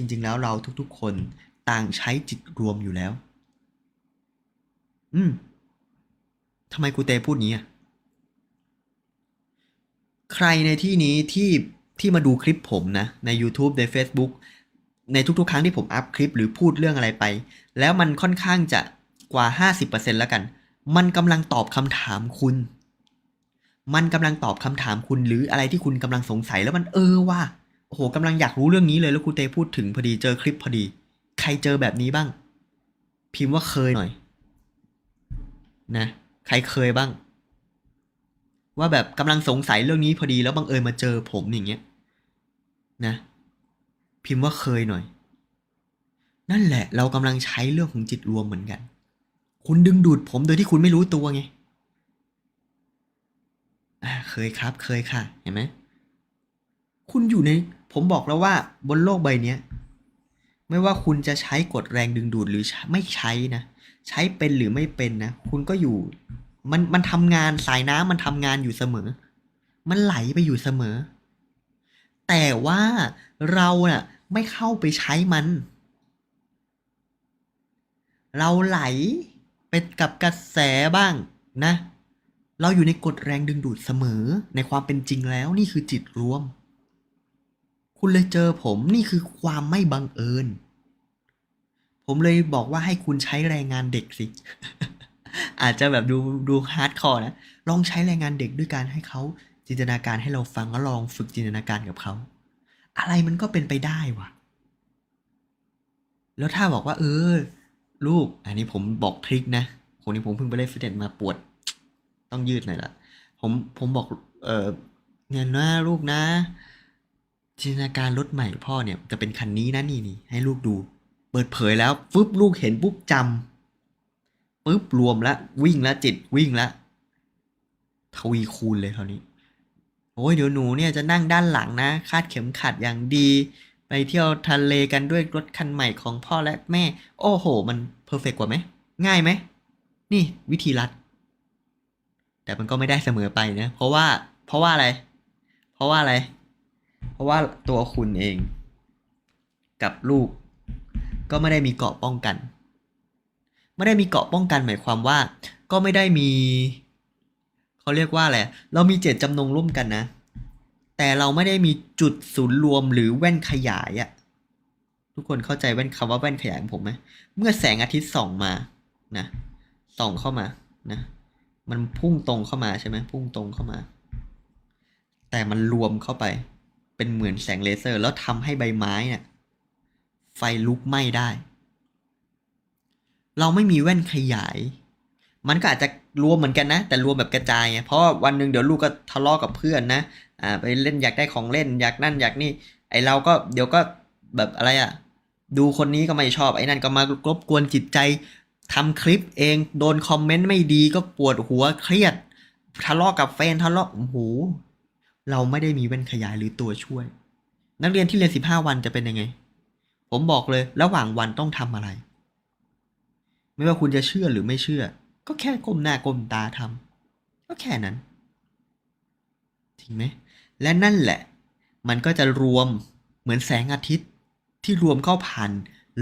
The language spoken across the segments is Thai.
จริงๆ แล้วเราทุกๆ คนต่างใช้จิตรวมอยู่แล้ว อืมทำไมครูเตพูดงี้อะ ใครในที่นี้ที่ที่มาดูคลิปผมนะ ใน YouTube ใน Facebook ในทุกๆ ครั้งที่ผมอัพคลิปหรือพูดเรื่องอะไรไป แล้วมันค่อนข้างจะกว่า 50%แล้วกัน มันกำลังตอบคำถามคุณ มันกำลังตอบคำถามคุณหรืออะไรที่คุณกำลังสงสัยแล้วมันเออว่า โอ้โหกำลังอยากรู้เรื่องนี้เลยแล้วครูเตพูดถึงพอดีเจอคลิปพอดี ใครเจอแบบนี้บ้าง พิมพ์ว่าเคยหน่อย นะ ใครเคยบ้าง ว่าแบบกำลังสงสัยเรื่องนี้พอดีแล้วบังเอิญมาเจอผมอย่างเงี้ยนะ พิมพ์ว่าเคยหน่อย นั่นแหละ เรากำลังใช้เรื่องของจิตรวมเหมือนกัน คุณดึงดูดผมโดยที่คุณไม่รู้ตัวไงเคยครับ เคยค่ะ เห็นไหม คุณอยู่ใน ผมบอกแล้วว่าบนโลกใบนี้ไม่ว่าคุณจะใช้กฎแรงดึงดูดหรือไม่ใช้นะ ใช้เป็นหรือไม่เป็นนะ คุณก็อยู่ มันมันทำงานสายน้ำมันทำงานอยู่เสมอ มันไหลไปอยู่เสมอ แต่ว่าเราเน่ะไม่เข้าไปใช้มัน เราไหลไปกับกระแสบ้างนะ เราอยู่ในกฎแรงดึงดูดเสมอในความเป็นจริงแล้วนี่คือจิตรวม คุณเลยเจอผมนี่คือความไม่บังเอิญ ผมเลยบอกว่าให้คุณใช้แรงงานเด็กสิ อาจจะแบบดูดูฮาร์ดคอร์นะ ลองใช้แรงงานเด็กด้วยการให้เขาจินตนาการให้เราฟังแล้วลองฝึกจินตนาการกับเขา อะไรมันก็เป็นไปได้ว่ะแล้วถ้าบอกว่า เออ ลูก อันนี้ผมบอกทริคนะคนนี้ผมเพิ่งไปเล่นฟิตเนสมาปวด ต้องยืดหน่อยละผมผมบอก เออเนี่ยนะลูกนะ จินตนาการรถใหม่พ่อเนี่ยจะเป็นคันนี้นะนี่นี่ให้ลูกดู เปิดเผยแล้วฟึบลูกเห็นปุ๊บจำปุ๊บรวมแล้ววิ่งแล้วจิตวิ่งแล้วทวีคูณเลยคราวนี้โอ้ยเดี๋ยวหนูเนี่ยจะนั่งด้านหลังนะ คาดเข็มขัดอย่างดี ไปเที่ยวทะเลกันด้วยรถคันใหม่ของพ่อและแม่ โอ้โห มันเพอร์เฟกกว่าไหม ง่ายไหม นี่วิธีรัด แต่มันก็ไม่ได้เสมอไปนะ เพราะว่า เพราะว่าอะไร เพราะว่าอะไร ราะว่าตัวคุณเองกับลูก ก็ไม่ได้มีเกราะป้องกัน ไม่ได้มีเกราะป้องกันหมายความว่า ก็ไม่ได้มีเขาเรียกว่าอะไรเรามีเจตจำนงร่วมกันนะ แต่เราไม่ได้มีจุดศูนย์รวมหรือแว่นขยายอะทุกคนเข้าใจแว่นคำว่าแว่นขยายของผมไหมเมื่อแสงอาทิตย์ส่องมานะส่องเข้ามานะ มันพุ่งตรงเข้ามาใช่ไหมพุ่งตรงเข้ามา แต่มันรวมเข้าไป เป็นเหมือนแสงเลเซอร์ แล้วทำให้ใบไม้เนี่ยไฟลุกไหม้ได้ เราไม่มีแว่นขยาย มันก็อาจจะรวมเหมือนกันนะ แต่รวมแบบกระจายไงเพราะวันหนึ่งเดี๋ยวลูกก็ทะเลาะกับเพื่อนนะอ่าไปเล่นอยากได้ของเล่นอยากนั่นอยากนี่ไอเราก็เดี๋ยวก็แบบอะไรอะ่ะดูคนนี้ก็ไม่ชอบไอ้นั่นก็มารบกวนจิตใจทำคลิปเองโดนคอมเมนต์ไม่ดีก็ปวดหัวเครียดทะเลาะกับแฟนทะเลาะโอ้โห เราไม่ได้มีแว่นขยายหรือตัวช่วย นักเรียนที่เรียนสิบห้าวันจะเป็นยังไง ผมบอกเลยระหว่างวันต้องทำอะไร ไม่ว่าคุณจะเชื่อหรือไม่เชื่อ ก็แค่ก้มหน้าก้มตาทำก็แค่นั้นจริงไหมและนั่นแหละ มันก็จะรวมเหมือนแสงอาทิตย์ที่รวมเข้าผ่าน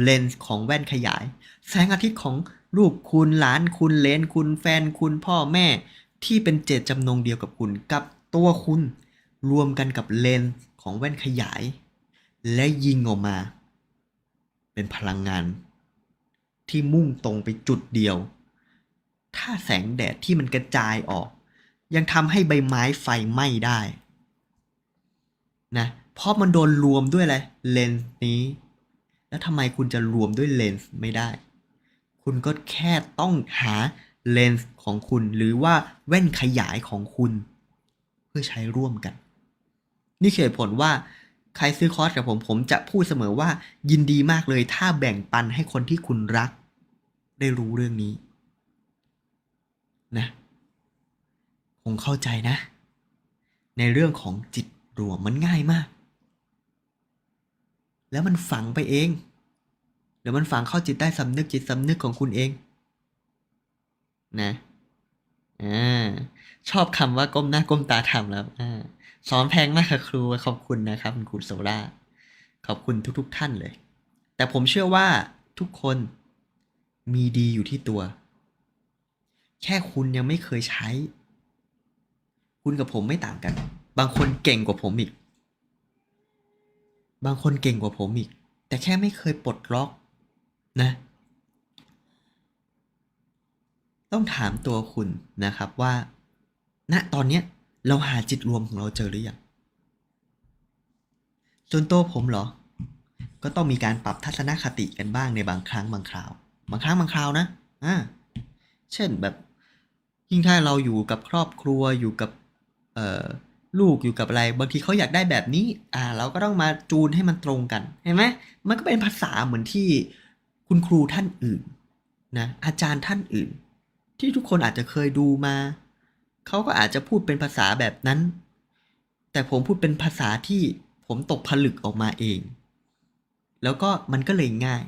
เลนส์ของแว่นขยาย แสงอาทิตย์ของลูกคุณหลานคุณเลนคุณแฟนคุณพ่อแม่ ที่เป็นเจตจำนงเดียวกับคุณกับตัวคุณ รวมกันกับเลนส์ของแว่นขยาย และยิงออกมา เป็นพลังงาน ที่มุ่งตรงไปจุดเดียว ถ้าแสงแดดที่มันกระจายออก ยังทำให้ใบไม้ไฟไหม้ได้นะเพราะมันโดนรวมด้วยอะไรเลนส์นี้ แล้วทำไมคุณจะรวมด้วยเลนส์ไม่ได้ คุณก็แค่ต้องหาเลนส์ของคุณหรือว่าแว่นขยายของคุณ เพื่อใช้ร่วมกัน นี่เหตุผลว่าใครซื้อคอร์สกับผมผมจะพูดเสมอว่ายินดีมากเลยถ้าแบ่งปันให้คนที่คุณรัก ได้รู้เรื่องนี้นะคงเข้าใจนะ ในเรื่องของจิตรวมมันง่ายมาก แล้วมันฝังไปเองเดี๋ยวมันฝังเข้าจิตใต้สำนึกจิตสำนึกของคุณเอง นะอ่าชอบคำว่าก้มหน้าก้มตาทำแล้วอ่า สอนแพงมากค่ะครูขอบคุณนะครับคุณครูโซล่าขอบคุณทุกๆทท่านเลย แต่ผมเชื่อว่าทุกคนมีดีอยู่ที่ตัว แค่คุณยังไม่เคยใช้ คุณกับผมไม่ต่างกัน บางคนเก่งกว่าผมอีก บางคนเก่งกว่าผมอีก แต่แค่ไม่เคยปลดล็อกนะ ต้องถามตัวคุณนะครับว่าณตอนเนี้ย เราหาจิตรวมของเราเจอหรือยังส่วนตัวผมเหรอ ก็ต้องมีการปรับทัศนคติกันบ้างในบางครั้งบางคราว บางครั้งบางคราวนะ อ่า เช่นแบบ ยิ่งถ้าเราอยู่กับครอบครัวอยู่กับ เอ่อ ลูกอยู่กับอะไร บางทีเขาอยากได้แบบนี้ อ่า เราก็ต้องมาจูนให้มันตรงกัน เห็นไหม มันก็เป็นภาษาเหมือนที่คุณครูท่านอื่นนะ อาจารย์ท่านอื่น ที่ทุกคนอาจจะเคยดูมา เขาก็อาจจะพูดเป็นภาษาแบบนั้น แต่ผมพูดเป็นภาษาที่ผมตกผลึกออกมาเอง แล้วก็มันก็เลยง่าย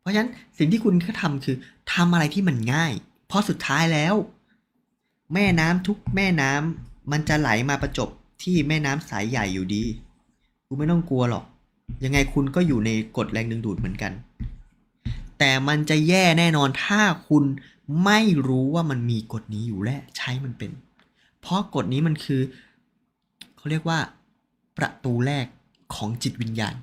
เพราะฉะนั้นสิ่งที่คุณก็ทำคือทำอะไรที่มันง่าย เพราะสุดท้ายแล้ว แม่น้ำทุกแม่น้ำมันจะไหลมาประจบที่แม่น้ำสายใหญ่อยู่ดี คุณไม่ต้องกลัวหรอก ยังไงคุณก็อยู่ในกฎแรงดึงดูดเหมือนกัน แต่มันจะแย่แน่นอนถ้าคุณ ไม่รู้ว่ามันมีกฎนี้อยู่และใช้มันเป็น เพราะกฎนี้มันคือ เขาเรียกว่า ประตูแรกของจิตวิญญาณ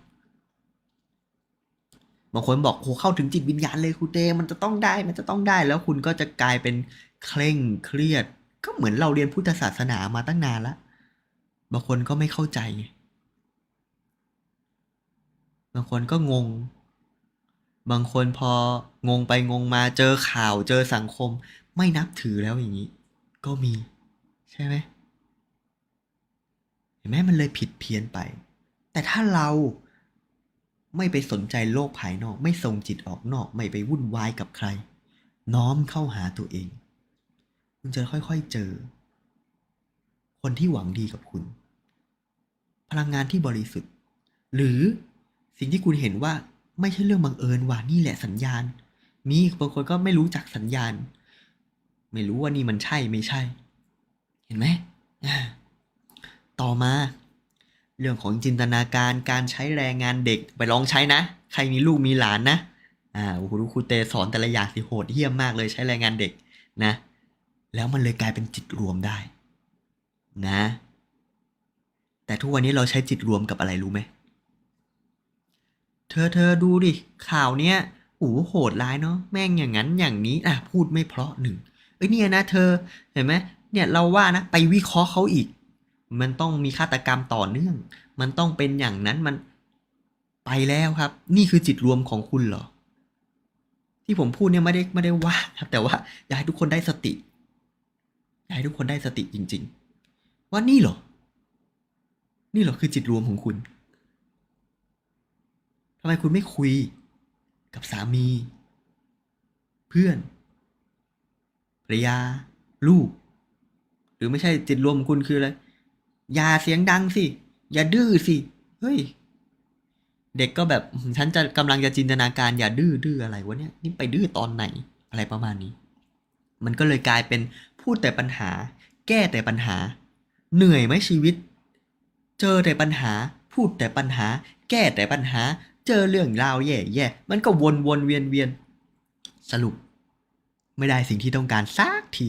บางคนบอกโหเข้าถึงจิตวิญญาณเลยครูเตมันจะต้องได้มันจะต้องได้ แล้วคุณก็จะกลายเป็นเคร่งเครียด ก็เหมือนเราเรียนพุทธศาสนามาตั้งนานล้วบางคนก็ไม่เข้าใจบางคนก็งง บางคนพองงไปงงมาเจอข่าวเจอสังคม ไม่นับถือแล้วอย่างนี้ ก็มี ใช่ไหมเห็นไหมมันเลยผิดเพี้ยนไป แต่ถ้าเราไม่ไปสนใจโลกภายนอก ไม่ส่งจิตออกนอก ไม่ไปวุ่นวายกับใคร น้อมเข้าหาตัวเอง คุณจะค่อยๆเจอ คนที่หวังดีกับคุณ พลังงานที่บริสุทธิ์ หรือสิ่งที่คุณเห็นว่า ไม่ใช่เรื่องบังเอิญว่านี่แหละสัญญาณ มีบางคนก็ไม่รู้จักสัญญาณ ไม่รู้ว่านี่มันใช่ไม่ใช่ เห็นไหมต่อมา เรื่องของจินตนาการการใช้แรงงานเด็กไปลองใช้นะ ใครมีลูกมีหลานนะอ่าโอ้โหครูเตสอนแต่ละอย่างสิโหดเหี้ยมมากเลยใช้แรงงานเด็กนะ แล้วมันเลยกลายเป็นจิตรวมได้ นะ แต่ทุกวันนี้เราใช้จิตรวมกับอะไรรู้ไหม เธอเธอดูดิ ข่าวเนี้ยโอ้โหโหดร้ายเนาะแม่งอย่างนั้นอย่างนี้อะพูดไม่เพราะหนึ่งเอ้ยเนี่ยนะเธอเห็นไหมเนี่ยเราว่านะไปวิเคราะห์เขาอีก มันต้องมีฆาตกรรมต่อเนื่อง มันต้องเป็นอย่างนั้นมันไปแล้วครับ นี่คือจิตรวมของคุณเหรอ ที่ผมพูดเนี่ยไม่ได้ไม่ได้ว่าครับ แต่ว่าอยากให้ทุกคนได้สติอยากให้ทุกคนได้สติจริง ๆ ว่านี่เหรอ นี่เหรอคือจิตรวมของคุณ ทำไมคุณไม่คุยกับสามี เพื่อนภรรยา ลูก หรือไม่ใช่จิตรวมของคุณคืออะไรอย่าเสียงดังสิ อย่าดื้อสิ เฮ้ย เด็กก็แบบฉันจะกำลังจะจินตนาการอย่าดื้อดื้ออะไรวะเนี่ยนี่ไปดื้อตอนไหนอะไรประมาณนี้ มันก็เลยกลายเป็นพูดแต่ปัญหา แก้แต่ปัญหา เหนื่อยไหมชีวิต เจอแต่ปัญหา พูดแต่ปัญหา แก้แต่ปัญหา เจอเรื่องราวแย่ๆ มันก็วนวนๆเวียนเวียนๆสรุป ไม่ได้สิ่งที่ต้องการสักที